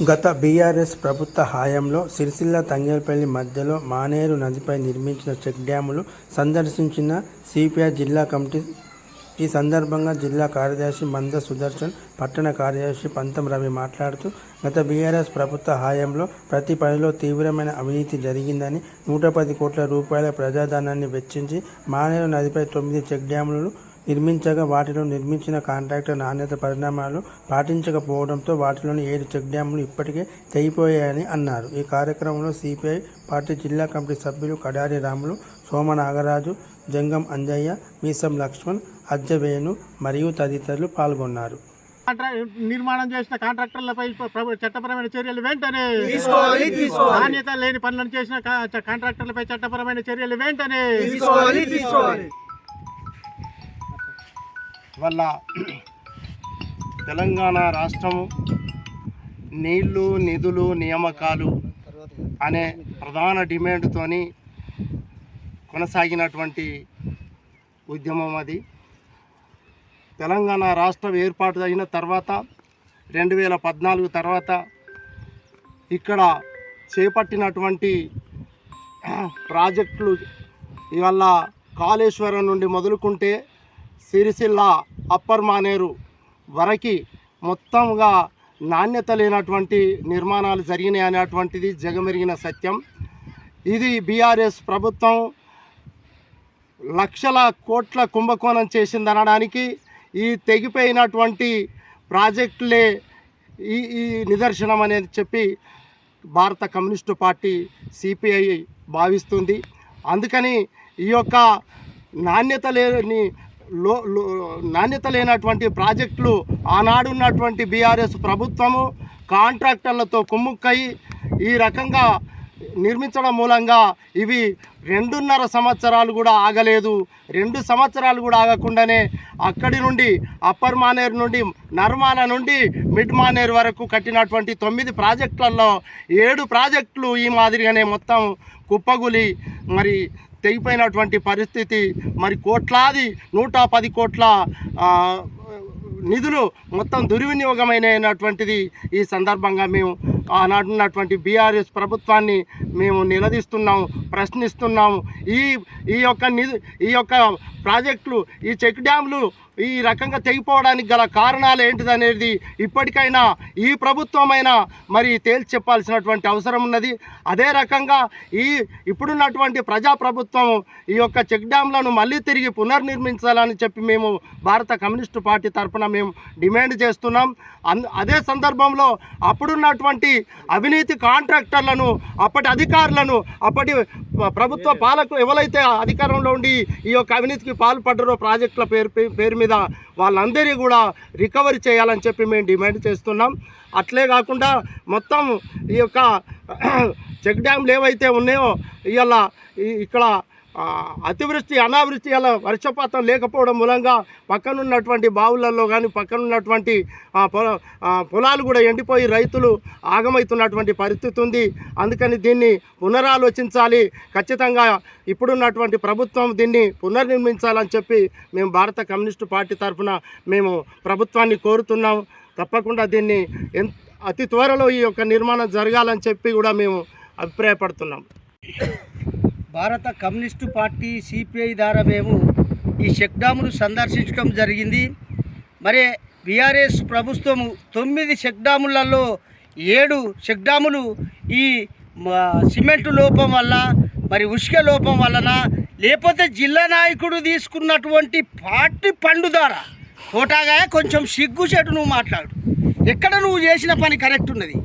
గత బీఆర్ఎస్ ప్రభుత్వ హయాంలో సిరిసిల్ల తంగేపల్లి మధ్యలో మానేరు నదిపై నిర్మించిన చెక్ డ్యాములు సందర్శించిన సిపిఐ జిల్లా కమిటీ ఈ సందర్భంగా జిల్లా కార్యదర్శి మంద సుదర్శన్ పట్టణ కార్యదర్శి పంతం రవి మాట్లాడుతూ గత బీఆర్ఎస్ ప్రభుత్వ హయాంలో ప్రతి పనిలో తీవ్రమైన అవినీతి జరిగిందని నూట పది కోట్ల రూపాయల ప్రజాధనాన్ని వెచ్చించి మానేరు నదిపై తొమ్మిది చెక్ డ్యాములను నిర్మించగా వాటిలో నిర్మించిన కాంట్రాక్టర్ నాణ్యత పరిణామాలు పాటించకపోవడంతో వాటిలోని ఏడు చెక్ డ్యాములు ఇప్పటికే తెగిపోయాయని అన్నారు. ఈ కార్యక్రమంలో సిపిఐ పార్టీ జిల్లా కమిటీ సభ్యులు కడారి రాములు సోమ నాగరాజు జంగం అంజయ్య మీసం లక్ష్మణ్ అజ్జవేణు మరియు తదితరులు పాల్గొన్నారు. నిర్మాణం చేసిన కాంట్రాక్టర్లపై చట్టపరమైన చర్యలు వెంటనే. నాణ్యత లేని పనులను చేసిన కాంట్రాక్టర్లపై చట్టపరమైన చర్యలు వెంటనే వల్ల తెలంగాణ రాష్ట్రము నీళ్ళు నిధులు నియామకాలు అనే ప్రధాన డిమాండ్తోని కొనసాగినటువంటి ఉద్యమం అది. తెలంగాణ రాష్ట్రం ఏర్పాటు అయిన తర్వాత రెండు వేల పద్నాలుగు తర్వాత ఇక్కడ చేపట్టినటువంటి ప్రాజెక్టులు ఇవాళ కాళేశ్వరం నుండి మొదలుకుంటే సిరిసిల్ల అప్పర్ మానేరు వరకి మొత్తంగా నాణ్యత లేనటువంటి నిర్మాణాలు జరిగినాయి అనేటువంటిది జగమెరిగిన సత్యం. ఇది బీఆర్ఎస్ ప్రభుత్వం లక్షల కోట్ల కుంభకోణం చేసిందనడానికి ఈ తెగిపోయినటువంటి ప్రాజెక్టులే ఈ ఈ నిదర్శనం అనేది చెప్పి భారత కమ్యూనిస్టు పార్టీ సిపిఐ భావిస్తుంది. అందుకని ఈ యొక్క నాణ్యత లేని లో నాణ్యత లేనటువంటి ప్రాజెక్టులు ఆనాడు ఉన్నటువంటి బీఆర్ఎస్ ప్రభుత్వము కాంట్రాక్టర్లతో కుమ్ముక్కై ఈ రకంగా నిర్మించడం మూలంగా ఇవి రెండున్నర సంవత్సరాలు కూడా ఆగలేదు. రెండు సంవత్సరాలు కూడా ఆగకుండానే అక్కడి నుండి అప్పర్ మానేర్ నుండి నర్మాల నుండి మిడ్ మానేర్ వరకు కట్టినటువంటి తొమ్మిది ప్రాజెక్టులలో ఏడు ప్రాజెక్టులు ఈ మాదిరిగానే మొత్తం కుప్పగులి మరి తెగిపోయినటువంటి పరిస్థితి మరి కోట్లాది నూట పది కోట్ల నిధులు మొత్తం దుర్వినియోగమైనటువంటిది ఈ సందర్భంగా మేము ఆనాడున్నటువంటి బీఆర్ఎస్ ప్రభుత్వాన్ని మేము నిలదీస్తున్నాం ప్రశ్నిస్తున్నాము ఈ ఈ యొక్క నిధు ఈ యొక్క ప్రాజెక్టులు ఈ చెక్ డ్యామ్లు ఈ రకంగా తెగిపోవడానికి గల కారణాలు ఏంటిదనేది ఇప్పటికైనా ఈ ప్రభుత్వమైనా మరి తేల్చి చెప్పాల్సినటువంటి అవసరం ఉన్నది. అదే రకంగా ఈ ఇప్పుడున్నటువంటి ప్రజాప్రభుత్వం ఈ యొక్క చెక్ డ్యాంలను మళ్ళీ తిరిగి పునర్నిర్మించాలని చెప్పి మేము భారత కమ్యూనిస్టు పార్టీ తరఫున మేము డిమాండ్ చేస్తున్నాం. అన్- అదే సందర్భంలో అప్పుడున్నటువంటి అవినీతి కాంట్రాక్టర్లను అప్పటి అధికారులను అప్పటి ప్రభుత్వ పాలకులు ఎవరైతే అధికారంలో ఉండి ఈ యొక్క అవినీతికి పాల్పడ్డారో ప్రాజెక్టుల పేరు పేరు మీద వాళ్ళందరినీ కూడా రికవరీ చేయాలని చెప్పి మేము డిమాండ్ చేస్తున్నాం. అట్లే కాకుండా మొత్తం ఈ యొక్క చెక్ డ్యామ్లు ఏవైతే ఉన్నాయో ఇవాళ ఇక్కడ అతివృష్టి అనావృష్టి అలా వర్షపాతం లేకపోవడం మూలంగా పక్కనున్నటువంటి బావులలో కానీ పక్కనున్నటువంటి పొల పొలాలు కూడా ఎండిపోయి రైతులు ఆగమవుతున్నటువంటి పరిస్థితి ఉంది. అందుకని దీన్ని పునరాలోచించాలి. ఖచ్చితంగా ఇప్పుడున్నటువంటి ప్రభుత్వం దీన్ని పునర్నిర్మించాలని చెప్పి మేము భారత కమ్యూనిస్టు పార్టీ తరఫున మేము ప్రభుత్వాన్ని కోరుతున్నాం. తప్పకుండా దీన్ని అతి త్వరలో ఈ యొక్క నిర్మాణం జరగాలని చెప్పి కూడా మేము అభిప్రాయపడుతున్నాం. భారత కమ్యూనిస్టు పార్టీ సిపిఐ ద్వారా మేము ఈ షెక్డామును సందర్శించడం జరిగింది. మరి బీఆర్ఎస్ ప్రభుత్వము తొమ్మిది షెక్డాములలో ఏడు షెక్డాములు ఈ సిమెంట్ లోపం వల్ల మరి ఉష్క లోపం వలన లేకపోతే జిల్లా నాయకుడు తీసుకున్నటువంటి పార్టీ పండు ద్వారా. కోటాగా కొంచెం సిగ్గు చెడు నువ్వు మాట్లాడు. ఎక్కడ నువ్వు చేసిన పని కరెక్ట్ ఉన్నది?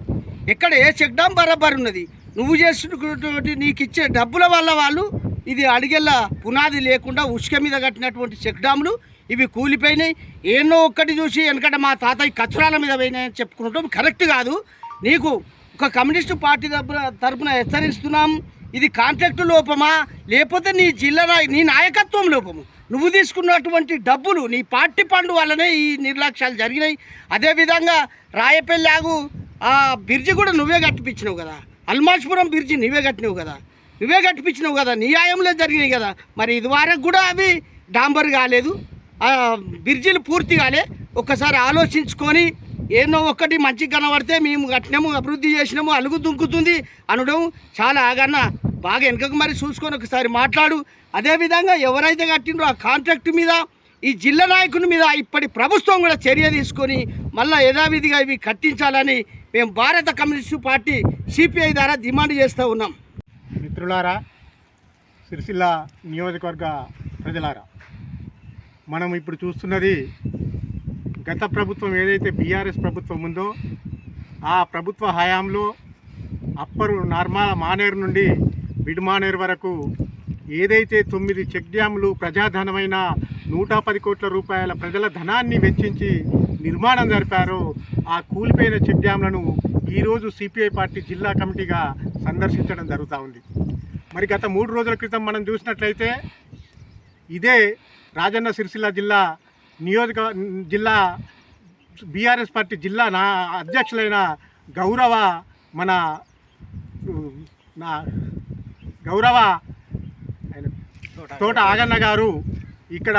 ఎక్కడ ఏ చెక్ బరాబర్ ఉన్నది? నువ్వు చేసినటువంటి నీకు ఇచ్చే డబ్బుల వల్ల వాళ్ళు ఇది అడిగేలా పునాది లేకుండా ఉసుక మీద కట్టినటువంటి చెక్ డ్యాములు ఇవి కూలిపోయినాయి. ఎన్నో ఒక్కటి చూసి వెనకట మా తాతయ్య కచరాల మీద పోయినాయని చెప్పుకుంటాం కరెక్ట్ కాదు. నీకు ఒక కమ్యూనిస్టు పార్టీ తరపున తరపున హెచ్చరిస్తున్నాం. ఇది కాంట్రాక్టు లోపమా? లేకపోతే నీ జిల్లా నీ నాయకత్వం లోపము. నువ్వు తీసుకున్నటువంటి డబ్బులు నీ పార్టీ పండు వల్లనే ఈ నిర్లక్ష్యాలు జరిగినాయి. అదేవిధంగా రాయపల్లి ఆగు ఆ బ్రిడ్జి కూడా నువ్వే కట్టిపించినావు కదా. అల్మాజ్పురం బ్రిడ్జి నువ్వే కట్టినావు కదా. నువ్వే కట్టిపించినావు కదా. నీ ఆయంలో జరిగినాయి కదా. మరి ఇదివరకు కూడా అవి డాంబర్ కాలేదు. బ్రిడ్జిలు పూర్తి కాలే. ఒక్కసారి ఆలోచించుకొని ఏదో ఒక్కటి మంచి కనబడితే మేము కట్టినాము అభివృద్ధి చేసినాము అలుగు దుంకుతుంది అనడం చాలా ఆగన్న. బాగా వెనకకు మరి చూసుకొని ఒకసారి మాట్లాడు. అదేవిధంగా ఎవరైతే కట్టిండ్రో ఆ కాంట్రాక్ట్ మీద ఈ జిల్లా నాయకుని మీద ఇప్పటి ప్రభుత్వం కూడా చర్య తీసుకొని మళ్ళీ యథావిధిగా ఇవి కట్టించాలని మేము భారత కమ్యూనిస్టు పార్టీ సిపిఐ ద్వారా డిమాండ్ చేస్తూ ఉన్నాం. మిత్రులారా సిరిసిల్ల నియోజకవర్గ ప్రజలారా మనం ఇప్పుడు చూస్తున్నది గత ప్రభుత్వం ఏదైతే బీఆర్ఎస్ ప్రభుత్వం ఉందో ఆ ప్రభుత్వ హయాంలో అప్పరు నార్మా మానేరు నుండి బిడ్మానేరు వరకు ఏదైతే తొమ్మిది చెక్ డ్యాములు ప్రజాధనమైన నూట పది కోట్ల రూపాయల ప్రజల ధనాన్ని వెచ్చించి నిర్మాణం జరిపారో. ఆ కూలిపోయిన చెక్ డ్యామ్లను ఈరోజు సిపిఐ పార్టీ జిల్లా కమిటీగా సందర్శించడం జరుగుతూ ఉంది. మరి గత మూడు రోజుల క్రితం మనం చూసినట్లయితే ఇదే రాజన్న సిరిసిల్ల జిల్లా నియోజక జిల్లా బీఆర్ఎస్ పార్టీ జిల్లా నా అధ్యక్షులైన గౌరవ మన నా గౌరవ తోట ఆగన్న గారు ఇక్కడ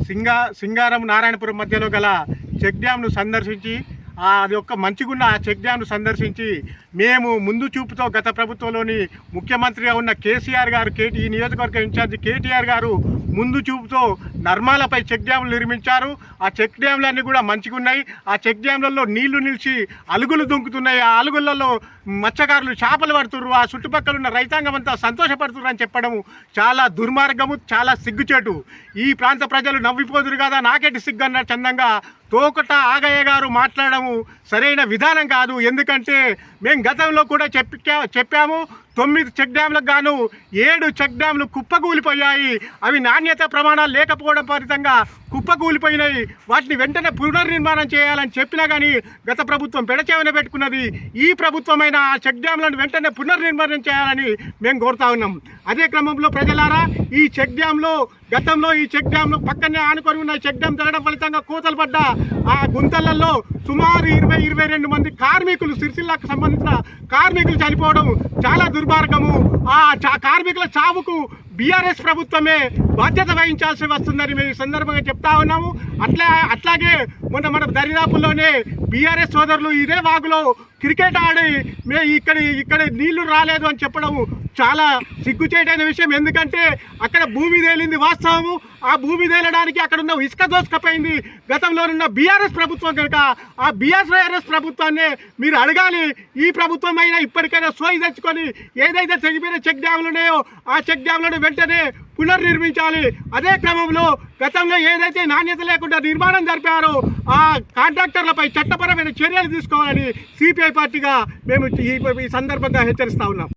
సింగా సింగారం నారాయణపురం మధ్యలో గల చెక్ డ్యామ్ను సందర్శించి అది ఒక్క మంచిగున్న ఆ చెక్ డ్యామ్ను సందర్శించి మేము ముందు చూపుతో గత ప్రభుత్వంలోని ముఖ్యమంత్రిగా ఉన్న కేసీఆర్ గారు కేటీ ఈ నియోజకవర్గ ఇన్ఛార్జి కేటీఆర్ గారు ముందు చూపుతో నర్మాలపై చెక్ డ్యాములు నిర్మించారు. ఆ చెక్ డ్యాములన్నీ కూడా మంచిగున్నాయి ఆ చెక్ డ్యాములలో నీళ్ళు నిలిచి అలుగులు దుంకుతున్నాయి ఆ అలుగులలో మత్స్యకారులు చేపలు పడుతుర్రు. ఆ చుట్టుపక్కల ఉన్న రైతాంగం అంతా సంతోషపడుతుర్రు అని చెప్పడము చాలా దుర్మార్గము చాలా సిగ్గుచేటు. ఈ ప్రాంత ప్రజలు నవ్విపోదురు కదా నాకెట్టి సిగ్గు అన్న చందంగా తోకట ఆగయ్య గారు మాట్లాడము సరైన విధానం కాదు. ఎందుకంటే మేము గతంలో కూడా చెప్పా చెప్పాము తొమ్మిది చెక్ డ్యామ్లకు గాను ఏడు చెక్ డ్యామ్లు కుప్పకూలిపోయాయి. అవి నాణ్యత ప్రమాణాలు లేకపోవడం ఫలితంగా కుప్పకూలిపోయినాయి వాటిని వెంటనే పునర్నిర్మాణం చేయాలని చెప్పినా కానీ గత ప్రభుత్వం పెడచేవన పెట్టుకున్నది. ఈ ప్రభుత్వమైన ఆ చెక్ డ్యామ్లను వెంటనే పునర్నిర్మాణం చేయాలని మేము కోరుతా ఉన్నాం. అదే క్రమంలో ప్రజలారా ఈ చెక్ డ్యామ్లో గతంలో ఈ చెక్ డ్యామ్లో పక్కనే ఆనుకొని ఉన్న చెక్ డ్యామ్ తిరగడం ఫలితంగా కోతలు పడ్డ ఆ గుంతలలో సుమారు ఇరవై ఇరవై రెండు మంది కార్మికులు సిరిసిల్లాకు సంబంధించిన కార్మికులు చనిపోవడం చాలా దుర్మార్గము. ఆ చా- కార్మికుల చావుకు బీఆర్ఎస్ ప్రభుత్వమే బాధ్యత వహించాల్సి వస్తుందని మేము ఈ సందర్భంగా చెప్తా ఉన్నాము. అట్లా అట్లాగే మొన్న మన దరిదాపుల్లోనే బీఆర్ఎస్ సోదరులు ఇదే వాగులో క్రికెట్ ఆడి మే ఇక్కడ ఇక్కడ నీళ్ళు రాలేదు అని చెప్పడము చాలా సిగ్గుచేటైన విషయం ఎందుకంటే అక్కడ భూమి తేలింది వాస్తవము. ఆ భూమి తేలడానికి అక్కడ ఉన్న ఇసుక దోసుకపోయింది. గతంలో ఉన్న బీఆర్ఎస్ ప్రభుత్వం కనుక ఆ బీఆర్ఎస్ ప్రభుత్వాన్ని మీరు అడగాలి. ఈ ప్రభుత్వం అయినా ఇప్పటికైనా సోయి తెచ్చుకొని ఏదైతే తెగిపోయిన చెక్ డ్యాములు ఉన్నాయో ఆ చెక్ డ్యాములను వెంటనే పునర్నిర్మించాలి. అదే క్రమంలో గతంలో ఏదైతే నాణ్యత లేకుండా నిర్మాణం జరిపారో ఆ కాంట్రాక్టర్లపై చట్టపరమైన చర్యలు తీసుకోవాలని సిపిఐ పార్టీగా మేము ఈ ఈ సందర్భంగా హెచ్చరిస్తా ఉన్నాం.